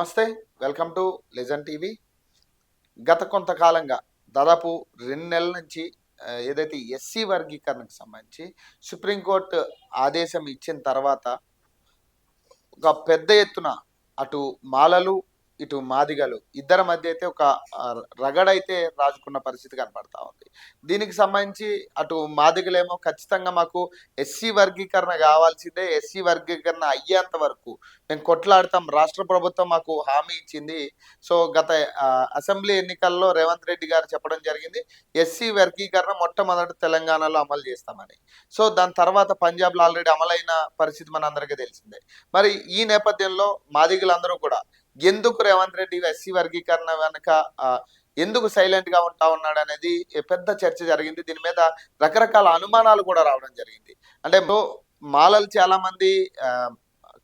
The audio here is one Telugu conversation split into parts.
నమస్తే వెల్కమ్ టు లెజన్ టీవీ. గత కొంతకాలంగా దాదాపు రెండు నెలల నుంచి ఏదైతే ఎస్సీ వర్గీకరణకు సంబంధించి సుప్రీంకోర్టు ఆదేశం ఇచ్చిన తర్వాత ఒక పెద్ద ఎత్తున అటు మాలలు ఇటు మాదిగలు. ఇద్దరి మధ్య అయితే ఒక రగడైతే రాజుకున్న పరిస్థితి కనపడతా ఉంది. దీనికి సంబంధించి అటు మాదిగలేమో ఖచ్చితంగా మాకు ఎస్సీ వర్గీకరణ కావాల్సిందే. ఎస్సీ వర్గీకరణ అయ్యేంత వరకు మేము కొట్లాడతాం. రాష్ట్ర ప్రభుత్వం మాకు హామీ ఇచ్చింది. సో గత అసెంబ్లీ ఎన్నికల్లో రేవంత్ రెడ్డి గారు చెప్పడం జరిగింది. ఎస్సీ వర్గీకరణ మొట్టమొదటి తెలంగాణలో అమలు చేస్తామని. సో దాని తర్వాత పంజాబ్లో ఆల్రెడీ అమలైన పరిస్థితి మన అందరికీ తెలిసిందే. మరి ఈ నేపథ్యంలో మాదిగలందరూ కూడా ఎందుకు రేవంత్ రెడ్డి ఎస్సీ వర్గీకరణ వెనక ఆ, ఎందుకు సైలెంట్గా ఉంటా ఉన్నాడు అనేది పెద్ద చర్చ జరిగింది. దీని మీద రకరకాల అనుమానాలు కూడా రావడం జరిగింది. అంటే మాలలు చాలా మంది ఆ,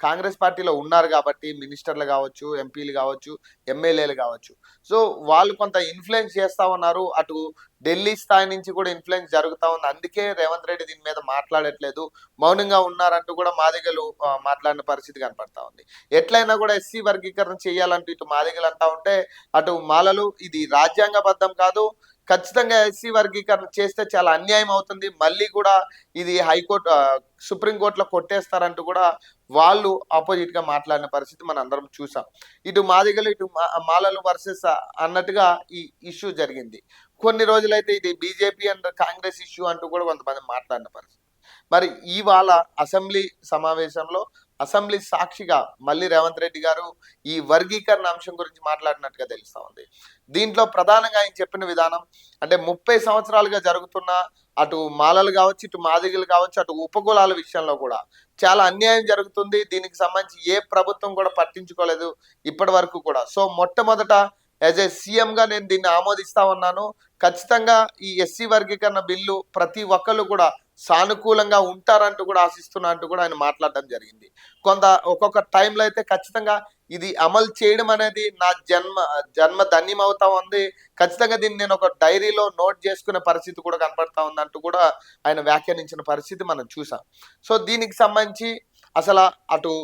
కాంగ్రెస్ పార్టీలో ఉన్నారు కాబట్టి మినిస్టర్లు కావచ్చు ఎంపీలు కావచ్చు ఎమ్మెల్యేలు కావచ్చు. సో వాళ్ళు కొంత ఇన్ఫ్లుయెన్స్ చేస్తూ ఉన్నారు. అటు ఢిల్లీ స్థాయి నుంచి కూడా ఇన్ఫ్లుయెన్స్ జరుగుతా ఉంది. అందుకే రేవంత్ రెడ్డి దీని మీద మాట్లాడట్లేదు. మౌనంగా ఉన్నారంటూ కూడా మాదిగలు మాట్లాడిన పరిస్థితి కనపడతా ఉంది. ఎట్లయినా కూడా ఎస్సీ వర్గీకరణ చేయాలంటూ ఇటు మాదిగలు అంటా ఉంటే అటు మాలలు ఇది రాజ్యాంగబద్ధం కాదు. ఖచ్చితంగా ఎస్సీ వర్గీకరణ చేస్తే చాలా అన్యాయం అవుతుంది. మళ్ళీ కూడా ఇది హైకోర్టు సుప్రీంకోర్టులో కొట్టేస్తారంటూ కూడా వాళ్ళు ఆపోజిట్గా మాట్లాడిన పరిస్థితి మనం అందరం చూసాం. ఇటు మాదిగలు ఇటు మా- మాలలు వర్సెస్ అన్నట్టుగా ఈ ఇష్యూ జరిగింది. కొన్ని రోజులైతే ఇది బీజేపీ అండ్ కాంగ్రెస్ ఇష్యూ అంటూ కూడా కొంతమంది మాట్లాడిన పరిస్థితి. మరి ఇవాళ అసెంబ్లీ సమావేశంలో అసెంబ్లీ సాక్షిగా మళ్ళీ రేవంత్ రెడ్డి గారు ఈ వర్గీకరణ అంశం గురించి మాట్లాడినట్టుగా తెలుస్తా ఉంది. దీంట్లో ప్రధానంగా ఆయన చెప్పిన విధానం అంటే ముప్పై సంవత్సరాలుగా జరుగుతున్న అటు మాలలు కావచ్చు ఇటు మాదిగలు కావచ్చు అటు ఉపకులాల విషయంలో కూడా చాలా అన్యాయం జరుగుతుంది. దీనికి సంబంధించి ఏ ప్రభుత్వం కూడా పట్టించుకోలేదు ఇప్పటి వరకు కూడా. సో మొట్టమొదట యాజ్ ఏ సీఎం గా నేను దీన్ని ఆమోదిస్తా ఉన్నాను. ఖచ్చితంగా ఈ ఎస్సీ వర్గీకరణ బిల్లు ప్రతి ఒక్కళ్ళు కూడా సానుకూలంగా ఉంటారంటూ కూడా ఆశిస్తున్నా అంటూ కూడా ఆయన మాట్లాడడం జరిగింది. కొంత ఒక్కొక్క టైంలో అయితే ఖచ్చితంగా ఇది అమలు చేయడం అనేది నా జన్మ జన్మ ధన్యం అవుతా ఉంది. ఖచ్చితంగా దీన్ని నేను ఒక డైరీలో నోట్ చేసుకునే పరిస్థితి కూడా కనపడతా ఉంది అంటూ కూడా ఆయన వ్యాఖ్యానించిన పరిస్థితి మనం చూసాం. సో దీనికి సంబంధించి అసలు అటు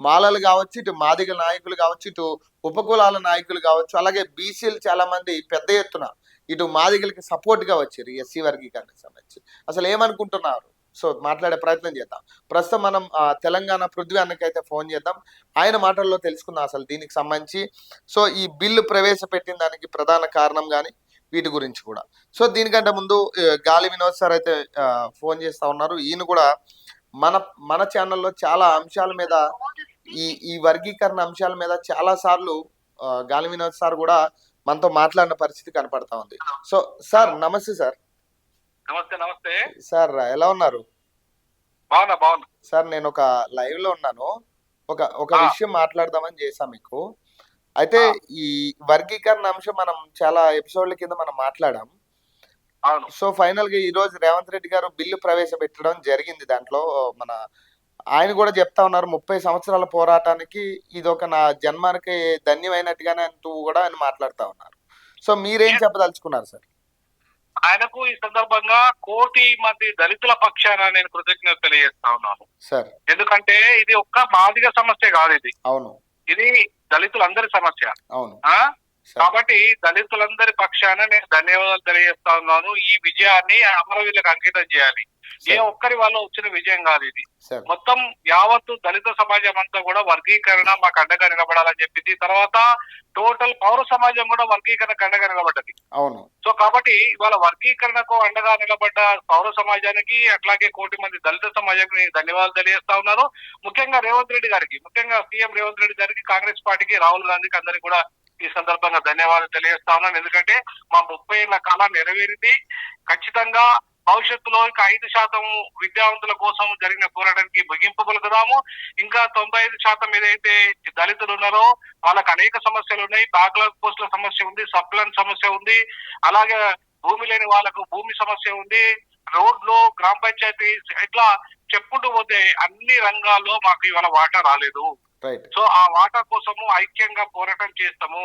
మాలలు కావచ్చు ఇటు మాదిగ నాయకులు కావచ్చు ఇటు ఉపకులాల నాయకులు కావచ్చు అలాగే బీసీలు చాలా మంది పెద్ద ఎత్తున ఇటు మాదిగలకి సపోర్ట్గా వచ్చారు ఎస్సీ వర్గీకరణకు సంబంధించి. అసలు ఏమనుకుంటున్నారు? సో మాట్లాడే ప్రయత్నం చేద్దాం. ప్రస్తుతం మనం తెలంగాణ పృథ్వీ అన్నకైతే ఫోన్ చేద్దాం. ఆయన మాటల్లో తెలుసుకుందాం అసలు దీనికి సంబంధించి. సో ఈ బిల్లు ప్రవేశపెట్టిన దానికి ప్రధాన కారణం కానీ వీటి గురించి కూడా. సో దీనికంటే ముందు గాలి వినోద్ సార్ అయితే ఫోన్ చేస్తా ఉన్నారు. ఈయన కూడా మన మన ఛానల్లో చాలా అంశాల మీద ఈ ఈ వర్గీకరణ అంశాల మీద చాలా సార్లు గాలి వినోద్ సార్ కూడా మనతో మాట్లాడిన పరిస్థితి కనపడతా ఉంది. సో సార్ నమస్తే సార్. నమస్తే నమస్తే. సార్ ఎలా ఉన్నారు? బాగున్నా బాగున్నా. సార్ నేను ఒక లైవ్లో ఉన్నాను. ఒక ఒక. విషయం మాట్లాడదామని చేసా మీకు. అయితే. ఈ వర్గీకరణ అంశం మనం చాలా ఎపిసోడ్ల కింద మనం మాట్లాడాం. సో ఫైనల్గా ఈ రోజు రేవంత్ రెడ్డి గారు బిల్లు ప్రవేశపెట్టడం జరిగింది. దాంట్లో మన ఆయన కూడా చెప్తా ఉన్నారు ముప్పై సంవత్సరాల పోరాటానికి ఇది ఒక నా జన్మానికి ధన్యమైనట్టుగానే అంటూ కూడా ఆయన మాట్లాడుతా ఉన్నారు. సో మీరేం చెప్పదలుచుకున్నారు సార్? ఆయనకు ఈ సందర్భంగా కోటి మంది దళితుల పక్షాన నేను కృతజ్ఞత తెలియజేస్తా ఉన్నాను. సార్. ఎందుకంటే ఇది ఒక్క మాదిగ సమస్య కాదు ఇది. అవును. ఇది దళితులందరి సమస్య. అవును. కాబట్టి దళితులందరి పక్షాన నేను ధన్యవాదాలు తెలియజేస్తా ఉన్నాను. ఈ విజయాన్ని అమరవీరులకు అంకితం చేయాలి. ఏ ఒక్కరి వల్ల వచ్చిన విజయం కాదు ఇది. మొత్తం యావత్తు దళిత సమాజం అంతా కూడా వర్గీకరణ మాకు అండగా నిలబడాలని చెప్పింది. తర్వాత టోటల్ పౌర సమాజం కూడా వర్గీకరణకు అండగా నిలబడ్డది. అవును. సో కాబట్టి ఇవాళ వర్గీకరణకు అండగా నిలబడ్డ పౌర సమాజానికి అట్లాగే కోటి మంది దళిత సమాజానికి ధన్యవాదాలు తెలియజేస్తా ఉన్నాను. ముఖ్యంగా రేవంత్ రెడ్డి గారికి ముఖ్యంగా సీఎం రేవంత్ రెడ్డి గారికి కాంగ్రెస్ పార్టీకి రాహుల్ గాంధీకి అందరికి కూడా ఈ సందర్భంగా ధన్యవాదాలు తెలియజేస్తా ఉన్నాను ఎందుకంటే మా ముప్పై ఏళ్ళ కాలం నెరవేరింది ఖచ్చితంగా భవిష్యత్తులో ఇంకా ఐదు శాతం విద్యావంతుల కోసం జరిగిన పోరాటానికి ముగింపు ఇంకా తొంభై ఐదు శాతం ఏదైతే దళితులు ఉన్నారో వాళ్ళకి అనేక సమస్యలు ఉన్నాయి. బ్యాక్లాగ్ పోస్టుల సమస్య ఉంది సప్లన్ సమస్య ఉంది. అలాగే భూమి లేని వాళ్ళకు భూమి సమస్య ఉంది. రోడ్లు గ్రామ పంచాయతీ ఇట్లా చెప్పుకుంటూ పోతే అన్ని రంగాల్లో మాకు ఇవాళ వాటా రాలేదు. సో ఆ వాటా కోసము ఐక్యంగా పోరాటం చేస్తాము.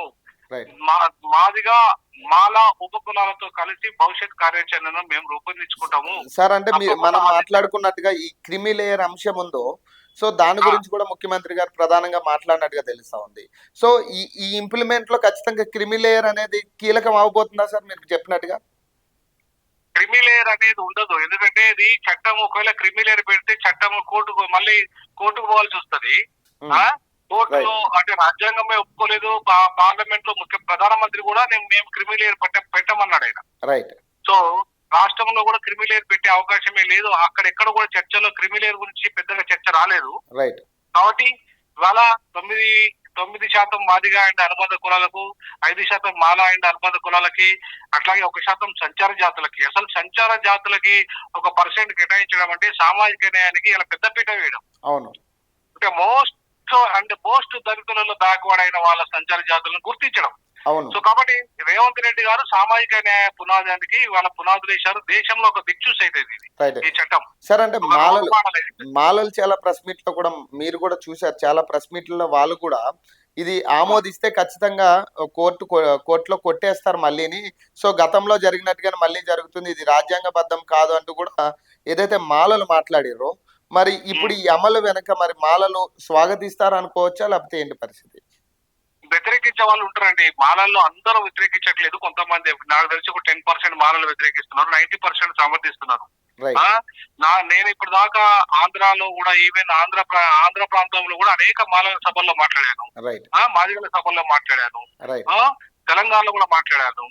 మా మాదిగా మాల ఉపకులాలతో కలిసి భవిష్యత్ కార్యాచరణను మేము రూపొందించుకుంటాము. సార్ అంటే మనం మాట్లాడుకున్నట్టుగా ఈ క్రిమి లేయర్ అంశం ఉందో సో దాని. గురించి కూడా ముఖ్యమంత్రి గారు ప్రధానంగా మాట్లాడినట్టుగా తెలుస్తా ఉంది. సో ఈ ఈ ఇంప్లిమెంట్లో ఖచ్చితంగా క్రిమిలేయర్ అనేది కీలకం అవబోతుందా సార్ మీరు చెప్పినట్టుగా? క్రిమిలేయర్ అనేది ఉండదు. ఎందుకంటే ఇది చట్టం ఒకవేళ క్రిమిలేయర్ పెడితే చట్టం కోర్టుకు మళ్ళీ కోర్టుకు పోవాల్సి వస్తుంది? కోర్టులో అంటే రాజ్యాంగమే ఒప్పుకోలేదు. పార్లమెంట్లో ముఖ్య ప్రధానమంత్రి కూడా నేను మేము క్రిమిలేయర్ పెట్ట పెట్టమన్నాడు ఆయన. రైట్ సో రాష్ట్రంలో కూడా క్రిమిలేయర్ పెట్టే అవకాశమే లేదు. అక్కడెక్కడ కూడా చర్చలో క్రిమిలేయర్ గురించి పెద్దగా చర్చ రాలేదు. రైట్ కాబట్టి ఇవాళ తొమ్మిది తొమ్మిది శాతం మాదిగా అండ్ అనుబంధ కులాలకు ఐదు శాతం మాల అండ్ అనుబంధ కులాలకి అట్లాగే ఒక శాతం సంచార జాతులకి. అసలు సంచార జాతులకి ఒక పర్సెంట్ కేటాయించడం అంటే సామాజిక న్యాయానికి ఇలా పెద్దపీట వేయడం. అవును. అంటే మోస్ట్ అండ్ మోస్ట్ దళితులలో బ్యాక్వర్డ్ అయిన వాళ్ళ సంచార జాతులను గుర్తించడం. అవును. సో కాబట్టి రేవంత్ రెడ్డి గారు సామాజిక న్యాయ పునాదానికి వాళ్ళ పునాదులు వేశారు. దేశంలో ఒక దిక్చూస్ అయితే ఈ చట్టం. సార్ అంటే మాలలు. మాలలు చాలా ప్రెస్ మీట్లో కూడా మీరు కూడా చూశారు. చాలా ప్రెస్ మీట్లలో వాళ్ళు కూడా ఇది ఆమోదిస్తే ఖచ్చితంగా కోర్టు కోర్టులో కొట్టేస్తారు మళ్ళీని. సో గతంలో జరిగినట్టుగానే మళ్ళీ జరుగుతుంది. ఇది రాజ్యాంగబద్ధం కాదు అంటూ కూడా ఏదైతే మాలలు మాట్లాడారో మరి ఇప్పుడు ఈ అమలు వెనక మరి మాలలు స్వాగతిస్తారు అనుకోవచ్చా లేకపోతే ఏంటి పరిస్థితి? వ్యతిరేకించే వాళ్ళు ఉంటారండి. మాలల్లో అందరూ వ్యతిరేకించట్లేదు. కొంతమంది నాకు తెలిసి ఒక టెన్ పర్సెంట్ మాలలు వ్యతిరేకిస్తున్నారు. నైన్టీ పర్సెంట్ సమర్థిస్తున్నారు. నా నేను ఇప్పుడు దాకా ఆంధ్రాలో కూడా ఈవెన్ ఆంధ్ర ఆంధ్ర ప్రాంతంలో కూడా అనేక మాలల సభల్లో మాట్లాడాను. రైట్. ఆ మాదిగల సభల్లో మాట్లాడాను. తెలంగాణలో కూడా మాట్లాడాను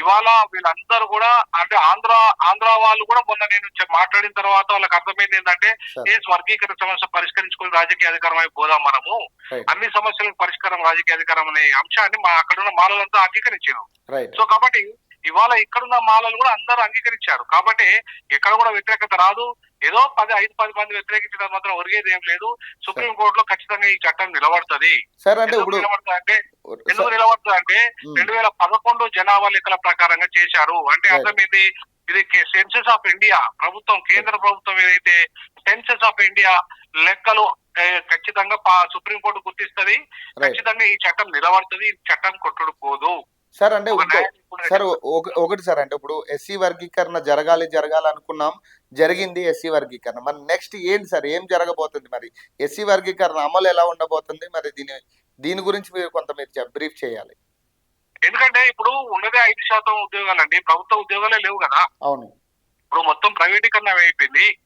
ఇవాళ వీళ్ళందరూ కూడా అంటే ఆంధ్ర ఆంధ్ర వాళ్ళు కూడా మొన్న నేను మాట్లాడిన తర్వాత వాళ్ళకి అర్థమైంది ఏంటంటే ఏ వర్గీకరణ సమస్య పరిష్కరించుకుని రాజకీయ అధికారం వైపు పోదాం మనము. అన్ని సమస్యలకు పరిష్కారం రాజకీయ అధికారం అనే అంశాన్ని మా అక్కడున్న మాలలంతా అంగీకరించారు. రైట్ సో కాబట్టి ఇవాళ ఇక్కడున్న మాలలు కూడా అందరూ అంగీకరించారు. కాబట్టి ఎక్కడ కూడా వ్యతిరేకత రాదు. ఏదో పది ఐదు పది మంది వ్యతిరేకించడం మాత్రం ఒరిగేది ఏం లేదు. సుప్రీం కోర్టులో ఖచ్చితంగా ఈ చట్టం నిలబడుతుంది. ఎందుకు నిలబడుతుంది అంటే ఎందుకు నిలబడుతుంది అంటే రెండు వేల పదకొండు జనాభా లెక్కల ప్రకారంగా చేశారు. అంటే. అర్థం ఇది ఇది సెన్సెస్ ఆఫ్ ఇండియా. ప్రభుత్వం కేంద్ర ప్రభుత్వం ఏదైతే సెన్సెస్ ఆఫ్ ఇండియా లెక్కలు ఖచ్చితంగా సుప్రీంకోర్టు గుర్తిస్తది. ఖచ్చితంగా ఈ చట్టం నిలబడుతుంది. ఈ చట్టం కొట్టుడు పోదు. సార్ అంటే సార్ ఒక- ఒకటి సార్ అంటే ఇప్పుడు ఎస్సీ వర్గీకరణ జరగాలి జరగాలి అనుకున్నాం జరిగింది ఎస్సీ వర్గీకరణ. మరి నెక్స్ట్ ఏంటి సార్? ఏం జరగబోతుంది మరి? ఎస్సీ వర్గీకరణ అమలు ఎలా ఉండబోతుంది? మరి దీని దీని గురించి మీరు కొంత మీరు బ్రీఫ్ చేయాలి. ఎందుకంటే ఇప్పుడు ఉన్నదే ఐదు శాతం ఉద్యోగాలండి ప్రభుత్వ ఉద్యోగాలే లేవు కదా. అవును. ఇప్పుడు మొత్తం ప్రైవేటీకరణ అయిపోయింది.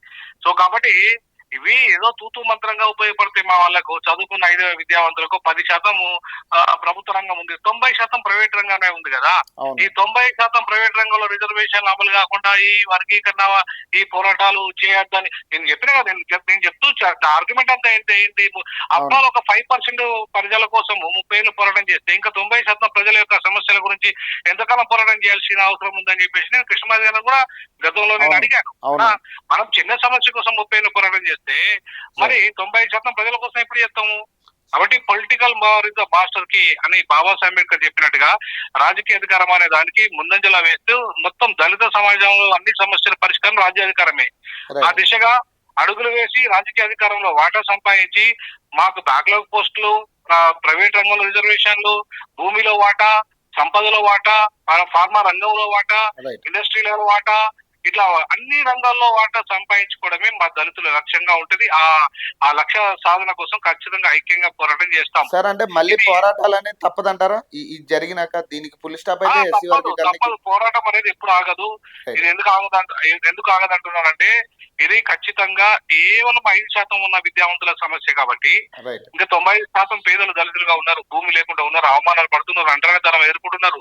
సో కాబట్టి ఇవి ఏదో తూతూ మంత్రంగా ఉపయోగపడతాయి మా వాళ్ళకు. చదువుకున్న ఐదు విద్యావంతులకు పది శాతం ప్రభుత్వ రంగం ఉంది. తొంభై శాతం ప్రైవేట్ రంగమే ఉంది కదా. ఈ తొంభై శాతం ప్రైవేట్ రంగంలో రిజర్వేషన్ అమలు కాకుండా ఈ వర్గీకరణ ఈ పోరాటాలు చేయొద్దని నేను చెప్పిన కదా నేను చెప్- నేను చెప్తూ ఆర్గ్యుమెంట్ అంతా ఏంటి ఏంటి? అబ్బాలు ఒక ఫైవ్ పర్సెంట్ ప్రజల కోసం ముప్పై ఏళ్ళు పోరాటం చేస్తే ఇంకా తొంభై శాతం ప్రజల యొక్క సమస్యల గురించి ఎంతకాలం పోరాటం చేయాల్సిన అవసరం ఉందని చెప్పేసి నేను కృష్ణమాది గారిని కూడా గతంలో నేను. అడిగాను. మనం చిన్న సమస్య కోసం ముప్పై ఏళ్ళు పోరాటం చేస్తే మరి తొంభై శాతం ప్రజల కోసం ఎప్పుడు చేస్తాము? కాబట్టి పొలిటికల్ ద మాస్టర్కి అని బాబాసాహెబ్ అంబేద్కర్ చెప్పినట్టుగా రాజకీయ అధికారం అనే దానికి ముందంజలా వేస్తూ మొత్తం దళిత సమాజంలో అన్ని సమస్యల పరిష్కారం రాజ్యాధికారమే. ఆ రైట్ దిశగా అడుగులు వేసి రాజకీయ అధికారంలో వాటా సంపాదించి మాకు బ్యాక్లాగ్ పోస్టులు ఆ, ప్రైవేట్ రంగంలో రిజర్వేషన్లు భూమిలో వాటా సంపదలో వాటా ఆ, ఫార్మా రంగంలో వాటా ఇండస్ట్రీలో వాటా ఇట్లా అన్ని రంగాల్లో వాటా సంపాదించుకోవడమే మా దళితుల లక్ష్యంగా ఉంటది. ఆ ఆ లక్ష్య సాధన కోసం ఖచ్చితంగా ఐక్యంగా పోరాటం చేస్తాం. సార్ అంటే మళ్ళీ ఇది- పోరాటాలు అనేది తప్పదంటారా? ఈ జరిగినాక దీనికి పులి స్టాప్ అయితే తప్పదు పోరాటం అనేది ఎప్పుడు ఆగదు. ఇది ఎందుకు ఆగదంట ఎందుకు ఆగదంటున్నానంటే ఇది ఖచ్చితంగా కేవలం ఐదు శాతం ఉన్న విద్యావంతుల సమస్య కాబట్టి ఇంకా తొంభై శాతం పేదలు దళితులుగా ఉన్నారు భూమి లేకుండా ఉన్నారు అవమానాలు పడుతున్నారు అంటరానితనం ఎదుర్కొంటున్నారు.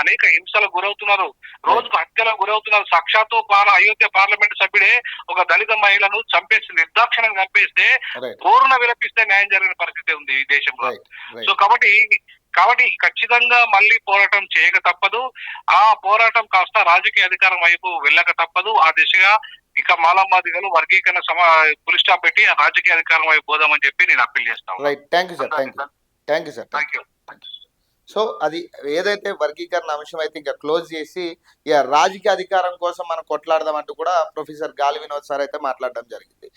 అనేక హింసలకు గురవుతున్నారు. రోజుకు హత్యలకు గురవుతున్నారు. సాక్షాత్తు పాల అయోధ్య పార్లమెంట్ సభ్యుడే ఒక దళిత మహిళను చంపేసి నిర్దాక్షిణంగా చంపేస్తే పూర్ణ విలపిస్తే న్యాయం జరిగిన పరిస్థితి ఉంది ఈ దేశంలో. సో కాబట్టి కాబట్టి ఖచ్చితంగా మళ్ళీ పోరాటం చేయక తప్పదు. ఆ పోరాటం కాస్త రాజకీయ అధికారం వైపు వెళ్ళక తప్పదు. ఆ దిశగా ఇక మాలమాదిగలు వర్గీకరణ సమా పులి స్టాప్ పెట్టి రాజకీయ అధికారం వైపు పోదామని చెప్పి నేను అప్పీల్ చేస్తాను right thank you sir thank you thank you sir thank you so అది ఏదైతే వర్గీకరణ అంశం అయితే ఇంకా క్లోజ్ చేసి ఇక రాజకీయ అధికారం కోసం మనం కొట్లాడదాం అంటూ కూడా ప్రొఫెసర్ గాలి వినోద్ సార్ అయితే మాట్లాడడం జరిగింది.